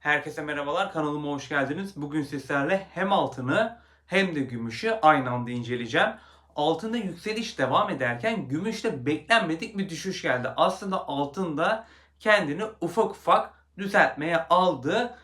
Herkese merhabalar, kanalıma hoş geldiniz. Bugün sizlerle hem altını hem de gümüşü aynı anda inceleyeceğim. Altında yükseliş devam ederken gümüşte beklenmedik bir düşüş geldi. Aslında altında kendini ufak ufak düzeltmeye aldı.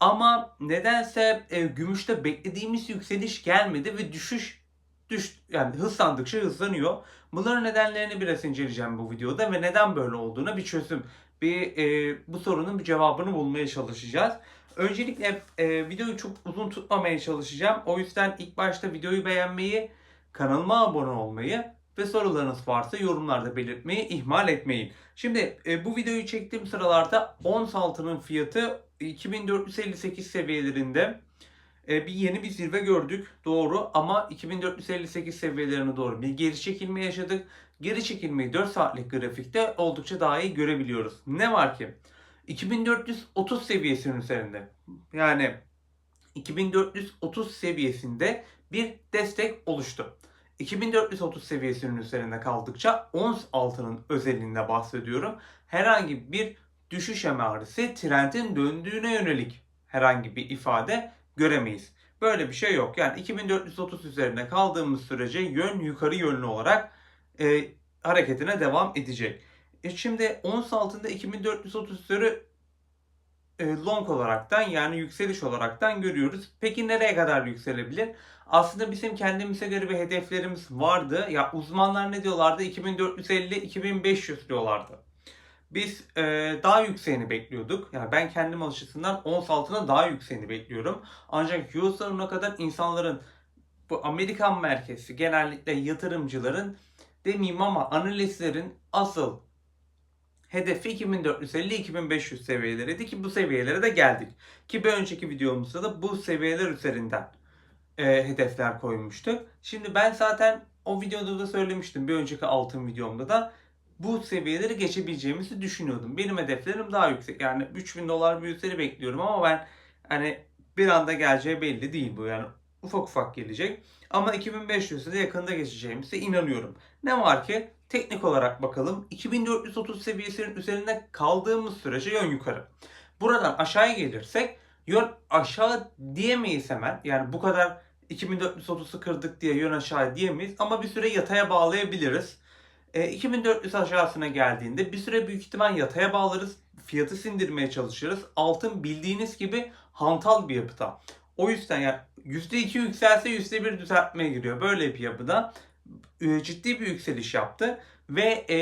Ama nedense e, gümüşte beklediğimiz yükseliş gelmedi ve düşüş düş yani hızlandıkça hızlanıyor. Bunların nedenlerini biraz inceleyeceğim bu videoda ve neden böyle olduğuna bir çözüm, bir e, bu sorunun bir cevabını bulmaya çalışacağız. Öncelikle e, videoyu çok uzun tutmamaya çalışacağım. O yüzden ilk başta videoyu beğenmeyi, kanalıma abone olmayı ve sorularınız varsa yorumlarda belirtmeyi ihmal etmeyin. Şimdi e, bu videoyu çektiğim sıralarda ons altının fiyatı 2458 seviyelerinde bir yeni bir zirve gördük doğru ama 2458 seviyelerine doğru bir geri çekilme yaşadık. Geri çekilmeyi 4 saatlik grafikte oldukça daha iyi görebiliyoruz. Ne var ki? 2430 seviyesinin üzerinde. Yani 2430 seviyesinde bir destek oluştu. 2430 seviyesinin üzerinde kaldıkça ons altının özelliğinde bahsediyorum. Herhangi bir düşüş emaresi trendin döndüğüne yönelik herhangi bir ifade göremeyiz. Böyle bir şey yok. Yani 2430 üzerinde kaldığımız sürece yön yukarı yönlü olarak e, hareketine devam edecek. E şimdi ons altında 2430 üzeri e, long olaraktan yani yükseliş olaraktan görüyoruz. Peki nereye kadar yükselebilir? Aslında bizim kendimize göre bir hedeflerimiz vardı. Ya uzmanlar ne diyorlardı? 2450-2500 diyorlardı. Biz e, daha yükseğini bekliyorduk. Yani ben kendim açısından ons altına daha yükseğini bekliyorum. Ancak euro sonuna kadar insanların bu Amerikan merkezli genellikle yatırımcıların demeyeyim ama analistlerin asıl hedefi 2450-2500 seviyeleriydi ki bu seviyelere de geldik. Ki bir önceki videomuzda da bu seviyeler üzerinden e, hedefler koymuştuk. Şimdi ben zaten o videoda da söylemiştim bir önceki altın videomda da bu seviyeleri geçebileceğimizi düşünüyordum. Benim hedeflerim daha yüksek. Yani 3000 dolar bir bekliyorum ama ben hani bir anda geleceği belli değil bu. Yani ufak ufak gelecek. Ama 2500'e de yakında geçeceğimize inanıyorum. Ne var ki teknik olarak bakalım. 2430 seviyesinin üzerinde kaldığımız sürece yön yukarı. Buradan aşağıya gelirsek yön aşağı diyemeyiz hemen. Yani bu kadar 2430'u kırdık diye yön aşağı diyemeyiz. Ama bir süre yataya bağlayabiliriz. E, 2400 aşağısına geldiğinde bir süre büyük ihtimal yataya bağlarız. Fiyatı sindirmeye çalışırız. Altın bildiğiniz gibi hantal bir yapıda. O yüzden yani %2 yükselse %1 düzeltmeye giriyor. Böyle bir yapıda e, ciddi bir yükseliş yaptı. Ve e,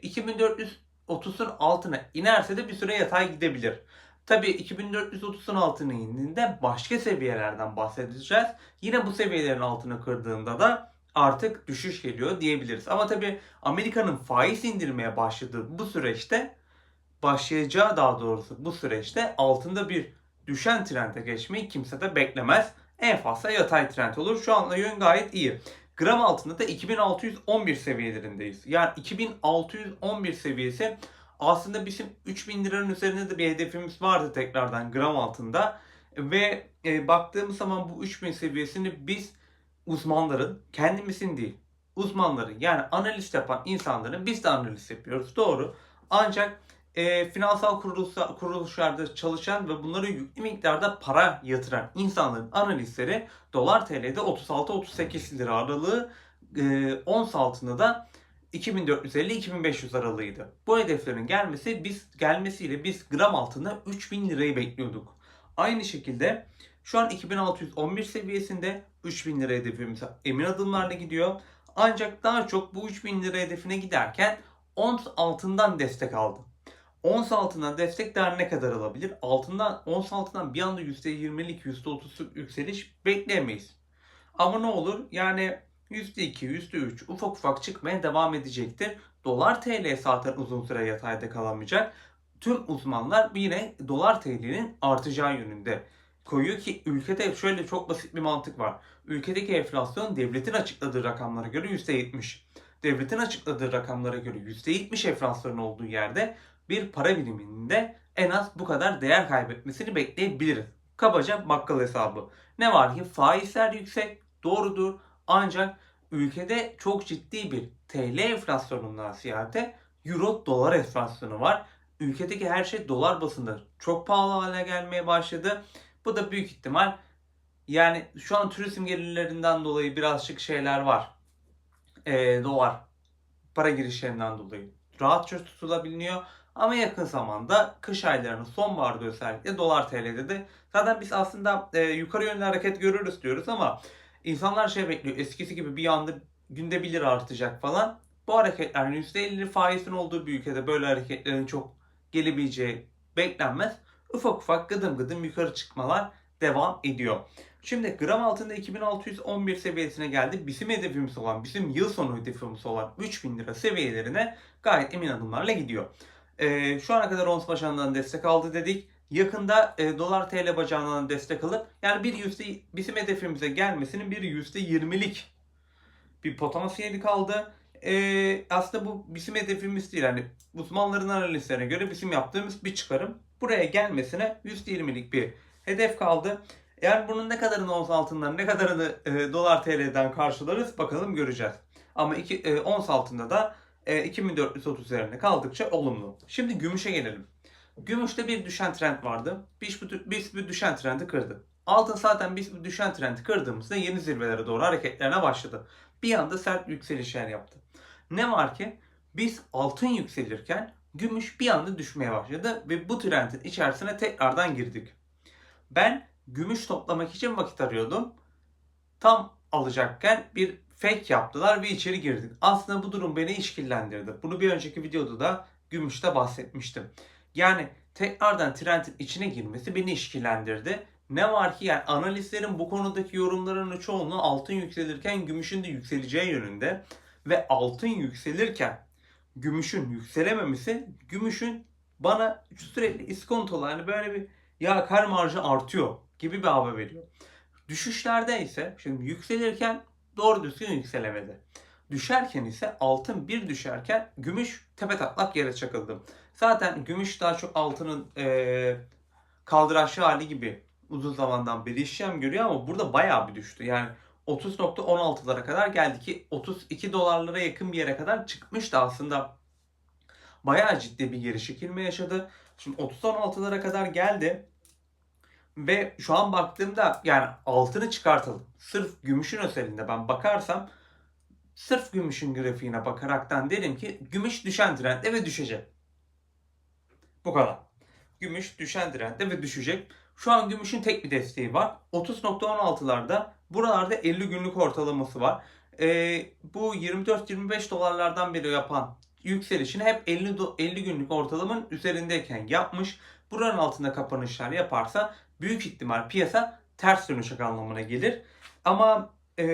2430'un altına inerse de bir süre yatay gidebilir. Tabii 2430'un altına indiğinde başka seviyelerden bahsedeceğiz. Yine bu seviyelerin altına kırdığında da artık düşüş geliyor diyebiliriz. Ama tabii Amerika'nın faiz indirmeye başladığı bu süreçte başlayacağı daha doğrusu bu süreçte altında bir düşen trende geçmeyi kimse de beklemez. En fazla yatay trend olur. Şu anda yön gayet iyi. Gram altında da 2611 seviyelerindeyiz. Yani 2611 seviyesi aslında bizim 3000 liranın üzerinde de bir hedefimiz vardı tekrardan gram altında. Ve e, baktığımız zaman bu 3000 seviyesini biz uzmanların kendimizin değil uzmanların yani analist yapan insanların biz de analist yapıyoruz doğru. Ancak e, finansal kuruluşlar, kuruluşlarda çalışan ve bunları yüklü miktarda para yatıran insanların analistleri dolar TL'de 36-38 lira aralığı e, ons altında da 2450-2500 aralığıydı. Bu hedeflerin gelmesi biz gelmesiyle biz gram altında 3000 lirayı bekliyorduk. Aynı şekilde şu an 2611 seviyesinde 3000 lira hedefimiz emin adımlarla gidiyor. Ancak daha çok bu 3000 lira hedefine giderken ons altından destek aldı. Ons altından destek daha ne kadar alabilir? Altından, ons altından bir anda %20'lik %30'luk yükseliş bekleyemeyiz. Ama ne olur? Yani %2, %3 ufak ufak çıkmaya devam edecektir. Dolar TL zaten uzun süre yatayda kalamayacak. Tüm uzmanlar yine dolar TL'nin artacağı yönünde koyuyor ki ülkede şöyle çok basit bir mantık var. Ülkedeki enflasyon devletin açıkladığı rakamlara göre %70. Devletin açıkladığı rakamlara göre %70 enflasyon olduğu yerde bir para biriminde en az bu kadar değer kaybetmesini bekleyebiliriz. Kabaca bakkal hesabı. Ne var ki faizler yüksek, doğrudur. Ancak ülkede çok ciddi bir TL enflasyonundan ziyade Euro dolar enflasyonu var. ülkedeki her şey dolar bazında çok pahalı hale gelmeye başladı. Bu da büyük ihtimal yani şu an turizm gelirlerinden dolayı birazcık şeyler var. Ee, dolar para girişlerinden dolayı rahatça tutulabiliyor. Ama yakın zamanda kış aylarının sonbaharda özellikle dolar TL'de de zaten biz aslında e, yukarı yönlü hareket görürüz diyoruz ama insanlar şey bekliyor eskisi gibi bir anda günde 1 lira artacak falan. Bu hareketler yani %50 faizin olduğu bir ülkede böyle hareketlerin çok gelebileceği beklenmez. Ufak ufak gıdım gıdım yukarı çıkmalar devam ediyor. Şimdi gram altında 2611 seviyesine geldi. Bizim hedefimiz olan, bizim yıl sonu hedefimiz olan 3000 lira seviyelerine gayet emin adımlarla gidiyor. Ee, şu ana kadar ons bacağından destek aldı dedik. Yakında e, dolar TL bacağından destek alıp yani bir yüzde bizim hedefimize gelmesinin bir yüzde yirmilik bir potansiyeli kaldı. Ee, aslında bu bizim hedefimiz değil. Yani uzmanların analistlerine göre bizim yaptığımız bir çıkarım. Buraya gelmesine yüzde yirmilik bir hedef kaldı. Yani bunun ne kadarını ons altından ne kadarını e, dolar TL'den karşılarız bakalım göreceğiz. Ama iki, e, ons altında da e, 2430 üzerinde kaldıkça olumlu. Şimdi gümüşe gelelim. Gümüşte bir düşen trend vardı. Biz bu, biz bir düşen trendi kırdı. Altın zaten biz bu düşen trendi kırdığımızda yeni zirvelere doğru hareketlerine başladı. Bir anda sert yükselişler yaptı. Ne var ki biz altın yükselirken gümüş bir anda düşmeye başladı ve bu trendin içerisine tekrardan girdik. Ben gümüş toplamak için vakit arıyordum. Tam alacakken bir fake yaptılar ve içeri girdik. Aslında bu durum beni işkillendirdi. Bunu bir önceki videoda da gümüşte bahsetmiştim. Yani tekrardan trendin içine girmesi beni işkillendirdi. Ne var ki yani analistlerin bu konudaki yorumlarının çoğunluğu altın yükselirken gümüşün de yükseleceği yönünde. Ve altın yükselirken gümüşün yükselememesi gümüşün bana sürekli iskontolu yani böyle bir ya kar marjı artıyor gibi bir hava veriyor. Düşüşlerde ise şimdi yükselirken doğru düzgün yükselemedi. Düşerken ise altın bir düşerken gümüş tepe taklak yere çakıldı. Zaten gümüş daha çok altının e, kaldıraçlı hali gibi uzun zamandan beri işlem görüyor ama burada bayağı bir düştü. Yani 30.16'lara kadar geldi ki 32 dolarlara yakın bir yere kadar çıkmıştı aslında. Bayağı ciddi bir geri çekilme yaşadı. Şimdi 30.16'lara kadar geldi. Ve şu an baktığımda yani altını çıkartalım. Sırf gümüşün özelinde ben bakarsam sırf gümüşün grafiğine bakaraktan derim ki gümüş düşen trendde ve düşecek. Bu kadar. Gümüş düşen trendde ve düşecek. Şu an gümüşün tek bir desteği var. 30.16'larda buralarda 50 günlük ortalaması var. Ee, bu 24-25 dolarlardan beri yapan yükselişini hep 50, 50 günlük ortalamanın üzerindeyken yapmış. Buranın altında kapanışlar yaparsa büyük ihtimal piyasa ters dönüşecek anlamına gelir. Ama e,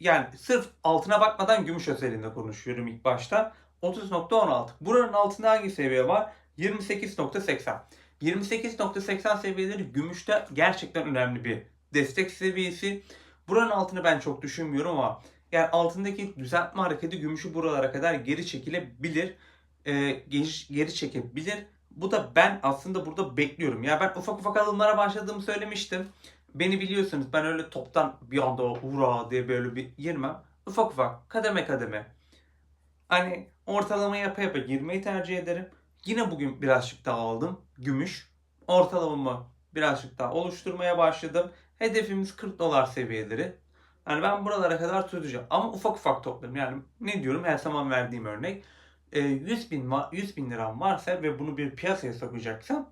yani sırf altına bakmadan gümüş özelinde konuşuyorum ilk başta. 30.16. Buranın altında hangi seviye var? 28.80. 28.80 seviyeleri gümüşte gerçekten önemli bir destek seviyesi. Buranın altını ben çok düşünmüyorum ama yani altındaki düzeltme hareketi gümüşü buralara kadar geri çekilebilir. E, geri, geri çekebilir. Bu da ben aslında burada bekliyorum. Ya ben ufak ufak alımlara başladığımı söylemiştim. Beni biliyorsunuz ben öyle toptan bir anda ura diye böyle bir girmem. Ufak ufak kademe kademe. Hani ortalama yapa yapa girmeyi tercih ederim. Yine bugün birazcık daha aldım. Gümüş. Ortalamamı birazcık daha oluşturmaya başladım. Hedefimiz 40 dolar seviyeleri. Yani ben buralara kadar tutacağım. Ama ufak ufak toplarım. Yani ne diyorum her zaman verdiğim örnek. 100 e, bin, 100 bin liram varsa ve bunu bir piyasaya sokacaksam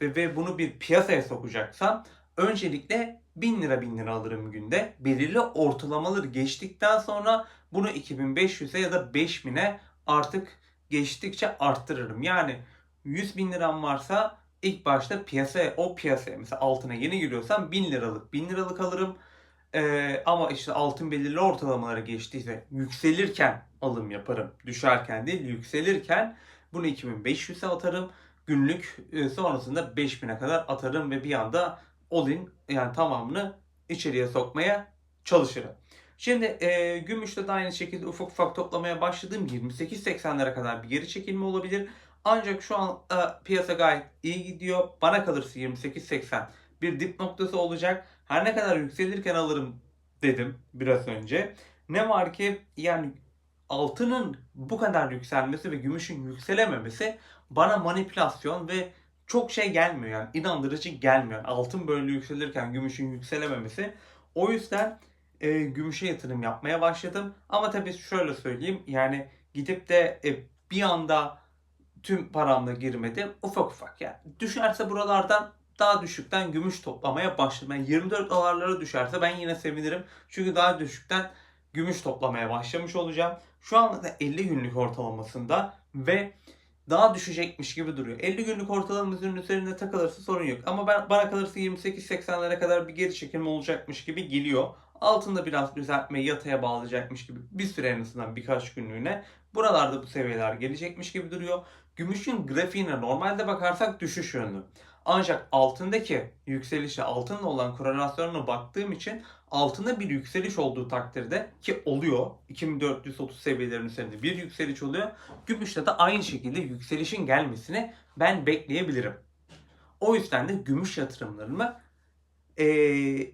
ve, ve bunu bir piyasaya sokacaksam öncelikle 1000 lira 1000 lira alırım günde. Belirli ortalamaları geçtikten sonra bunu 2500'e ya da 5000'e artık geçtikçe arttırırım. Yani 100 bin liram varsa ilk başta piyasaya o piyasaya mesela altına yeni giriyorsam 1000 liralık 1000 liralık alırım. Ee, ama işte altın belirli ortalamaları geçtiyse yükselirken alım yaparım. Düşerken değil yükselirken bunu 2500'e atarım. Günlük e, sonrasında 5000'e kadar atarım ve bir anda all-in yani tamamını içeriye sokmaya çalışırım. Şimdi e, gümüşte de aynı şekilde ufak ufak toplamaya başladığım 28.80'lere kadar bir geri çekilme olabilir. Ancak şu an e, piyasa gayet iyi gidiyor. Bana kalırsa 28.80 bir dip noktası olacak. Her ne kadar yükselirken alırım dedim biraz önce. Ne var ki yani altının bu kadar yükselmesi ve gümüşün yükselememesi bana manipülasyon ve çok şey gelmiyor yani inandırıcı gelmiyor. Altın böyle yükselirken gümüşün yükselememesi. O yüzden e, gümüşe yatırım yapmaya başladım. Ama tabii şöyle söyleyeyim yani gidip de e, bir anda tüm paramla girmedim. Ufak ufak yani. Düşerse buralardan daha düşükten gümüş toplamaya başladım. Yani 24 dolarlara düşerse ben yine sevinirim. Çünkü daha düşükten gümüş toplamaya başlamış olacağım. Şu anda da 50 günlük ortalamasında ve daha düşecekmiş gibi duruyor. 50 günlük ortalamamızın üzerinde takılırsa sorun yok. Ama ben bana kalırsa 28-80'lere kadar bir geri çekilme olacakmış gibi geliyor. Altında biraz düzeltme yataya bağlayacakmış gibi bir süre en azından birkaç günlüğüne. Buralarda bu seviyeler gelecekmiş gibi duruyor. Gümüşün grafiğine normalde bakarsak düşüş yönlü. Ancak altındaki yükselişe altınla olan korelasyonuna baktığım için altında bir yükseliş olduğu takdirde ki oluyor 2430 seviyelerin üzerinde bir yükseliş oluyor. Gümüşte de aynı şekilde yükselişin gelmesini ben bekleyebilirim. O yüzden de gümüş yatırımlarımı eee,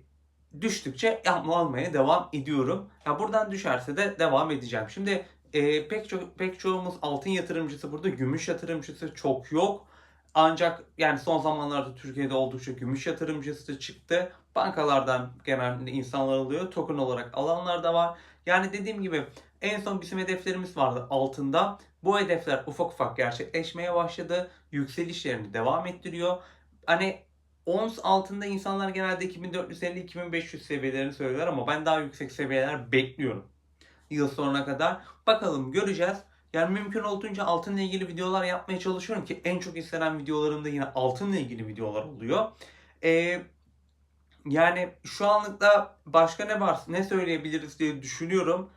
düştükçe yapma almaya devam ediyorum. Ya buradan düşerse de devam edeceğim. Şimdi eee, pek çok pek çoğumuz altın yatırımcısı burada, gümüş yatırımcısı çok yok. Ancak yani son zamanlarda Türkiye'de oldukça gümüş yatırımcısı da çıktı. Bankalardan genelde insanlar alıyor. Token olarak alanlar da var. Yani dediğim gibi en son bizim hedeflerimiz vardı altında. Bu hedefler ufak ufak gerçekleşmeye başladı. Yükselişlerini devam ettiriyor. Hani ons altında insanlar genelde 2450-2500 seviyelerini söylüyorlar ama ben daha yüksek seviyeler bekliyorum. Yıl sonuna kadar. Bakalım göreceğiz. Yani mümkün olduğunca altınla ilgili videolar yapmaya çalışıyorum ki en çok istenen videolarımda yine altınla ilgili videolar oluyor. Ee, yani şu anlıkta başka ne var, ne söyleyebiliriz diye düşünüyorum.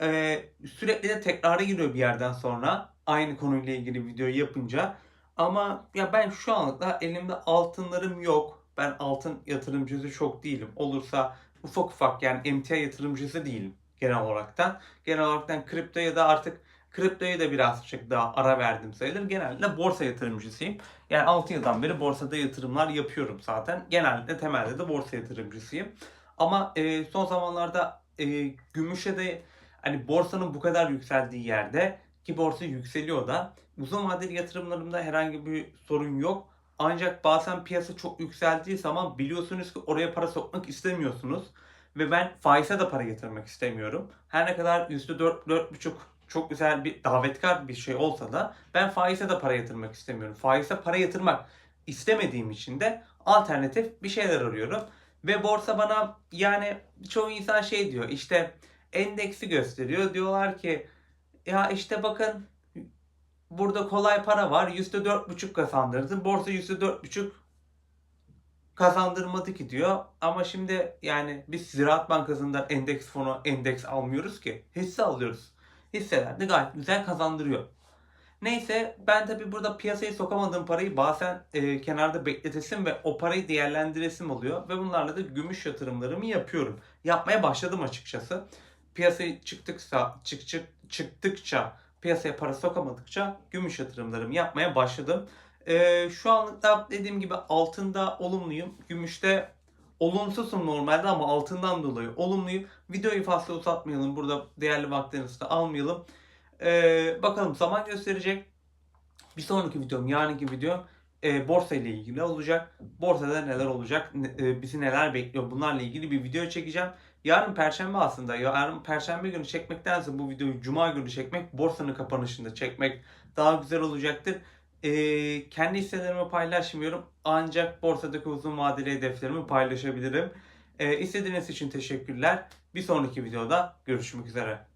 Ee, sürekli de tekrara giriyor bir yerden sonra aynı konuyla ilgili videoyu yapınca. Ama ya ben şu anlıkta elimde altınlarım yok. Ben altın yatırımcısı çok değilim. Olursa ufak ufak yani emtia yatırımcısı değilim genel olaraktan. Genel olaraktan kripto ya da artık kriptoya da birazcık daha ara verdim sayılır. Genelde borsa yatırımcısıyım. Yani 6 yıldan beri borsada yatırımlar yapıyorum zaten. Genelde temelde de borsa yatırımcısıyım. Ama e, son zamanlarda e, gümüşe de hani borsanın bu kadar yükseldiği yerde ki borsa yükseliyor da uzun vadeli yatırımlarımda herhangi bir sorun yok. Ancak bazen piyasa çok yükseldiği zaman biliyorsunuz ki oraya para sokmak istemiyorsunuz. Ve ben faize de para yatırmak istemiyorum. Her ne kadar %4, 4,5 çok güzel bir davetkar bir şey olsa da ben faize de para yatırmak istemiyorum. Faize para yatırmak istemediğim için de alternatif bir şeyler arıyorum. Ve borsa bana yani çoğu insan şey diyor işte endeksi gösteriyor. Diyorlar ki ya işte bakın burada kolay para var %4,5 kazandırdı. Borsa %4,5 kazandırmadı ki diyor. Ama şimdi yani biz Ziraat Bankası'ndan endeks fonu endeks almıyoruz ki. Hisse alıyoruz. Hisseler de gayet güzel kazandırıyor. Neyse ben tabi burada piyasaya sokamadığım parayı bazen e, kenarda bekletesim ve o parayı değerlendiresim oluyor. Ve bunlarla da gümüş yatırımlarımı yapıyorum. Yapmaya başladım açıkçası. Piyasaya çıktıkça, çık, çık, çıktıkça piyasaya para sokamadıkça gümüş yatırımlarımı yapmaya başladım. E, şu anlıkta dediğim gibi altında olumluyum. Gümüşte olumsuzum normalde ama altından dolayı olumluyum. Videoyu fazla uzatmayalım. Burada değerli vaktinizi de almayalım. Ee, bakalım zaman gösterecek. Bir sonraki videom, yarınki videom e, borsa ile ilgili olacak. Borsada neler olacak, e, bizi neler bekliyor bunlarla ilgili bir video çekeceğim. Yarın perşembe aslında. Yarın perşembe günü çekmektense bu videoyu cuma günü çekmek, borsanın kapanışında çekmek daha güzel olacaktır. Ee, kendi hisselerimi paylaşmıyorum. Ancak borsadaki uzun vadeli hedeflerimi paylaşabilirim. Ee, izlediğiniz için teşekkürler. Bir sonraki videoda görüşmek üzere.